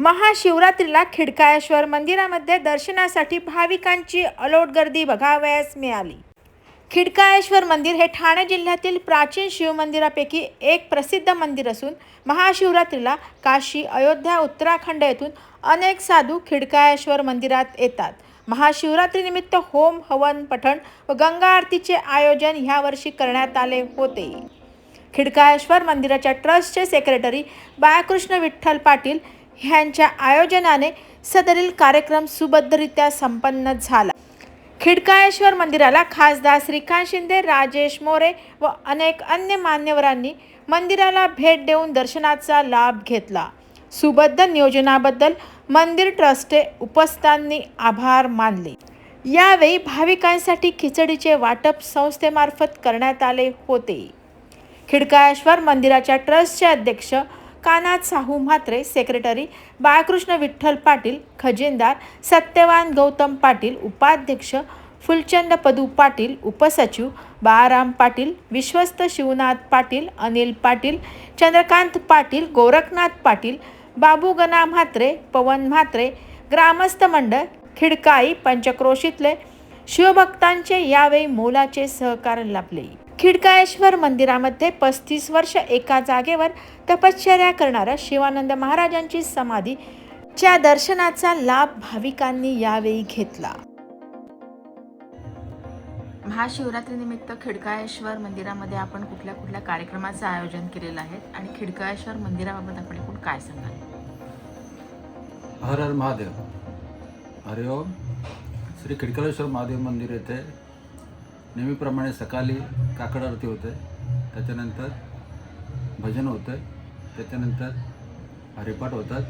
महाशिवरात्रीला खिडकाळेश्वर मंदिरामध्ये दर्शनासाठी भाविकांची अलोट गर्दी बघावयास मिळाली. खिडकाळेश्वर मंदिर हे ठाणे जिल्ह्यातील प्राचीन शिवमंदिरापैकी एक प्रसिद्ध मंदिर असून महाशिवरात्रीला काशी अयोध्या उत्तराखंड येथून अनेक साधू खिडकाळेश्वर मंदिरात येतात. महाशिवरात्रीनिमित्त होम हवन पठण व गंगा आरतीचे आयोजन ह्यावर्षी करण्यात आले होते. खिडकाळेश्वर मंदिराच्या ट्रस्टचे सेक्रेटरी बाळकृष्ण विठ्ठल पाटील ह्यांच्या आयोजनाने सदरील कार्यक्रम सुबद्धरित्या संपन्न झाला. खिडकाळेश्वर मंदिराला खासदार श्रीकांत शिंदे राजेश मोरे व अनेक अन्य मान्यवरांनी मंदिराला भेट देऊन दर्शनाचा लाभ घेतला. सुबद्ध नियोजनाबद्दल मंदिर ट्रस्टचे उपस्थांनी आभार मानले. यावेळी भाविकांसाठी खिचडीचे वाटप संस्थेमार्फत करण्यात आले होते. खिडकाळेश्वर मंदिराच्या ट्रस्टचे अध्यक्ष कानाथ साहू म्हात्रे सेक्रेटरी बाळकृष्ण विठ्ठल पाटील खजिनदार सत्यवान गौतम पाटील उपाध्यक्ष फुलचंद पदू पाटील उपसचिव बाळाराम पाटील विश्वस्त शिवनाथ पाटील अनिल पाटील चंद्रकांत पाटील गोरखनाथ पाटील बाबूगना म्हात्रे पवन म्हात्रे ग्रामस्थ मंडळ खिडकाई पंचक्रोशीतले शिवभक्तांचे यावेळी मोलाचे सहकार लाभले. खिडकाळेश्वर मंदिरामध्ये पस्तीस वर्ष एका जागेवर तपश्चर्या करणाऱ्या शिवानंद महाराजांची समाधी च्या दर्शनाचा लाभ भाविकांनी यावेळी घेतला. महाशिवरात्रीनिमित्त खिडकाळेश्वर मंदिरामध्ये आपण कुठल्या कुठल्या कार्यक्रमाचं आयोजन केलेलं आहे आणि खिडकाळेश्वर मंदिराबाबत आपण एकूण काय सांगाल? हर हर महादेव. हरिओम श्री खिडकलेश्वर महादेव मंदिर येथे नेहमीप्रमाणे सकाळी काकड आरती होते त्याच्यानंतर भजन होतं त्याच्यानंतर हरिपाठ होतात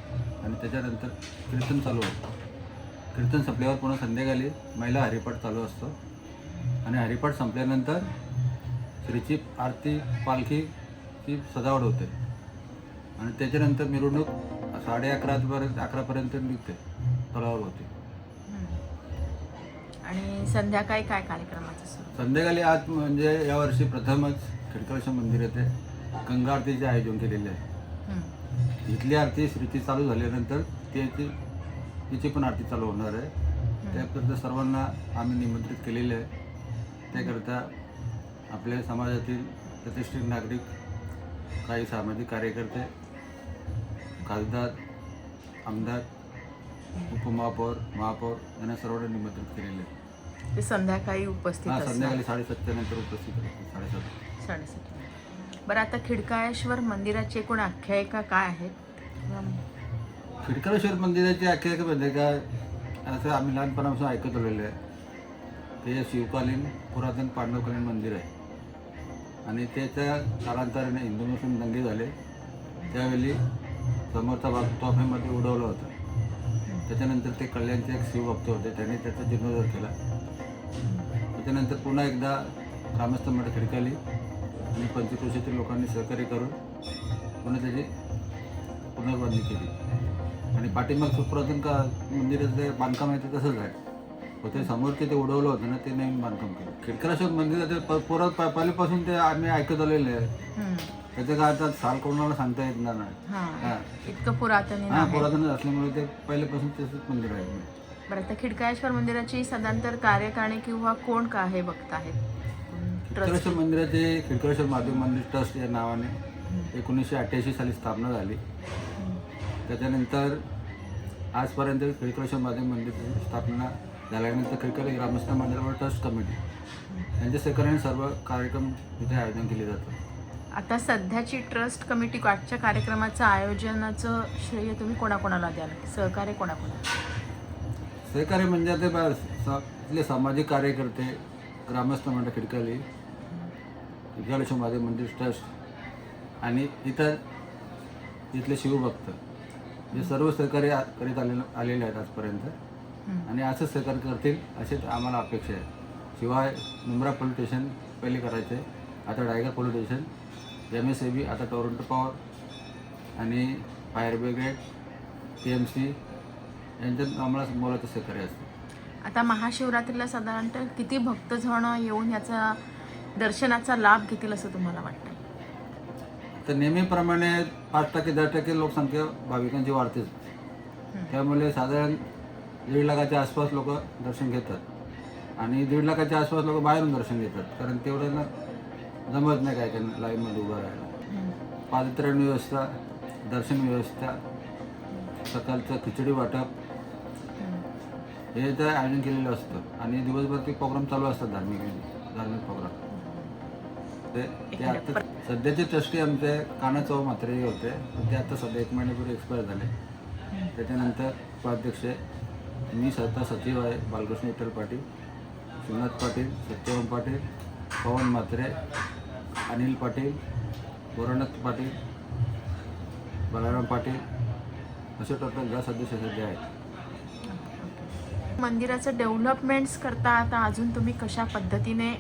आणि त्याच्यानंतर कीर्तन चालू होतं. कीर्तन संपल्यावर पुन्हा संध्याकाळी महिला हरिपाठ चालू असतो. आणि हरिपाठ संपल्यानंतर श्रीची आरती पालखीची सजावट होते. आणि त्याच्यानंतर मिरवणूक साडे अकरापर्यंत अकरापर्यंत निघते तळावर होते. आणि संध्याकाळी काय कार्यक्रमाचं सुरू? संध्याकाळी आज म्हणजे यावर्षी प्रथमच खिडकळेश्वर मंदिर येथे गंगा आरतीचे आयोजन केलेले आहे. इथली आरती श्रीची चालू झाल्यानंतर त्याची तिची पण आरती चालू होणार आहे. त्याकरता सर्वांना आम्ही निमंत्रित केलेले आहे. त्याकरता आपल्या समाजातील प्रतिष्ठित नागरिक काही सामाजिक कार्यकर्ते खासदार आमदार उपमहापौर महापौर यांना सर्वांना निमंत्रित केलेले आहे. ते संध्याकाळी उपस्थित हा असणार. संध्याकाळी साडेसातच्या नंतर उपस्थित राहतील साडेसात साडेसात बरं आता खिडकाळेश्वर मंदिराची एकूण आख्यायिका काय आहे खिडकलेश्वर मंदिराची आख्यायिका म्हणजे काय? असं आम्ही लहानपणापासून ऐकत आलेलं आहे. ते शिवकालीन पुरातन पांडवकालीन मंदिर आहे. आणि त्याच्या कालांतराने हिंदू मुस्लिम दंगे झाले. त्यावेळी समोरचा भाग तोफेमध्ये उडवला होता. त्याच्यानंतर ते कल्याणचे एक शिवभक्त होते त्यांनी त्याचा जीर्णोद्धार केला. त्याच्यानंतर पुन्हा एकदा ग्रामस्थ मठ खिडकाली आणि पंचक्रोशीतील लोकांनी सहकार्य करून पुन्हा त्याची पुनर्बांधणी केली. आणि पाठिंबा पुरातन का मंदिराचं बांधकाम आहे ते तसंच आहे. होते समोर ते ते उडवलं होतं ना ते नवीन बांधकाम केलं. खिडकराश्वर मंदिराचे प पुरात प- ते आम्ही ऐकत आलेले आहे. हं. त्याचं काय आता साल कोणाला सांगता येत नाही. हां. हां. इतकं पुरातन हां आहे. पुरातन असल्यामुळे ते पहिल्यापासून तसंच मंदिर आहे. बरं आता खिडकाळेश्वर मंदिराची सदांतर कार्यकारिणी किंवा कोण का हे बघत आहेत ट्रस्ट? खिडकरेश्वर मंदिराचे खिडकरेश्वर महादेव मंदिर ट्रस्ट या नावाने एकोणीसशे अठ्ठ्याऐंशी साली स्थापना झाली. त्याच्यानंतर आजपर्यंत खिडकरेश्वर महादेव मंदिराची स्थापना झाल्यानंतर खिडकरे ग्रामस्थ मंदिरावर ट्रस्ट कमिटी यांच्या सहकार्याने सर्व कार्यक्रम इथे आयोजन केले जातात. आता सध्याची ट्रस्ट कमिटी आजच्या कार्यक्रमाचं आयोजनाचं श्रेय तुम्ही कोणाकोणाला द्याल? सहकार्य कोणाकोणाला? सहकार्य म्हणजे ते बा- स- इथले सामाजिक कार्यकर्ते ग्रामस्थ मंडळ खिडकाली खिडकालेश्वर महादेव मंदिर ट्रस्ट आणि इतर इथले शिवभक्त. जे सर्व सहकार्य करीत आले आलेले आहेत आजपर्यंत. आणि असंच सहकार्य करतील असेच आम्हाला अपेक्षा आहे. शिवाय मुंब्रा पोलीस स्टेशन पहिले करायचे आता Daighar police station M S A B आता टोरंटो पॉवर आणि fire brigade T M C यांच्यात आम्हाला मोलाचं सहकार्य असतं. आता महाशिवरात्रीला साधारणतः किती भक्तजण येऊन याचा दर्शनाचा लाभ घेतील असं तुम्हाला वाटतं तर नेहमीप्रमाणे पाच टक्के दहा टक्के लोकसंख्या भाविकांची वाढतेच. त्यामुळे साधारण दीड लाखाच्या आसपास लोक दर्शन घेतात. आणि दीड लाखाच्या आसपास लोक बाहेरून दर्शन घेतात. कारण तेवढं ना जमत नाही काय काय लाईनमध्ये उभं राहायला. पादत्राण व्यवस्था दर्शन व्यवस्था सकाळचं खिचडी वाटप हे तर आयोजन केलेलं असतं. आणि दिवसभर ते प्रोग्राम चालू असतात धार्मिक धार्मिक प्रोग्राम ते ते आता सध्याचे ट्रस्टी आमचे काना चौ म्हात्रे होते. ते आता सध्या एक महिन्यापूर्वी एक्सपायर झाले. त्याच्यानंतर उपाध्यक्ष मी स्वतः सचिव आहे बालकृष्ण विठ्ठल पाटील शिवनाथ पाटील सत्यवान पाटील पवन म्हात्रे अनिल पाटील गोरनाथ पाटील बलाराम पाटील असे टोटल दहा सदस्य सध्या आहेत मंदिराचं डेव्हलपमेंट्स करता आता अजून तुम्ही कशा पद्धतीने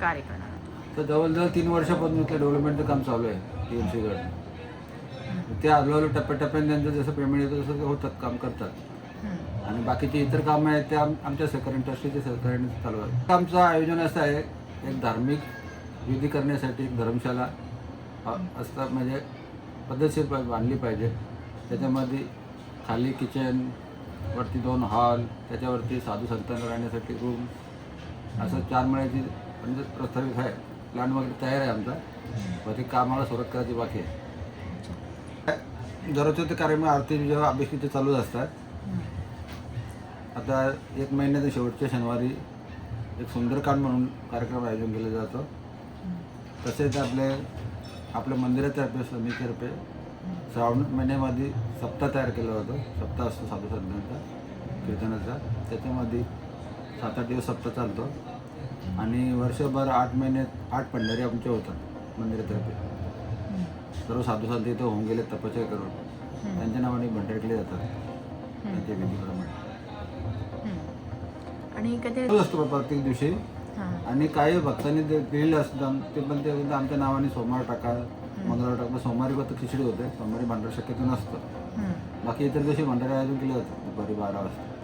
कार्य करणार? तर जवळजवळ तीन वर्षापासून इथलं डेव्हलपमेंटचं काम चालू आहे टी एम ते हळूहळू टप्प्याटप्प्याने त्यांचं जसं पेमेंट येतं तसं ते होतात काम करतात. आणि बाकीचे इतर कामं आहेत ते आम आमच्या सहकारी ट्रस्टीच्या सहकार्याने चालू आहे आमचं आयोजन असं आहे एक धार्मिक विधी करण्यासाठी एक धर्मशाला अ- असतात म्हणजे पद्धतशीर बांधली पाहिजे. त्याच्यामध्ये खाली किचन वरती दोन हॉल त्याच्यावरती साधू संतांना राहण्यासाठी रूम असं चार महिन्याची म्हणजे प्रस्तावित आहे. प्लॅन वगैरे तयार आहे आमचा. पण ते कामाला सुरुवात करायची बाकी आहे. दररोजचे ते कार्यक्रम आरती जेव्हा अभिषेक चालूच असतात. आता एक महिन्याच्या शेवटच्या शनिवारी एक सुंदरकांड म्हणून कार्यक्रम आयोजन केला जातो. तसेच आपले आपल्या मंदिरातर्फे समितीतर्फे श्रावण महिन्यामध्ये सप्ताह तयार केलं जातो. सप्ताह असतो साधू कीर्तनाचा. त्याच्यामध्ये सात आठ दिवस सप्ताह चालतो. आणि वर्षभर आठ महिन्यात आठ पंढरी आमचे होतात मंदिरातर्फे. सर्व साधू इथं होऊन गेले तपस्या करून. त्यांच्या नावाने भंडारे केले जातात. त्यांच्या विधीप्रमाणे. हम्म. आणि कधी चालू असतो प्रत्येक दिवशी. आणि काही भक्तांनी ते दिलेलं असतं ते पण ते आमच्या नावाने सोमवार टाका मंगळवार टाका सोमवारी फक्त खिचडी होते सोमवारी भांडार शक्यतो नसतं. बाकी इतर दिवशी भंडारे आयोजन केले जातात दुपारी बारा वाजता.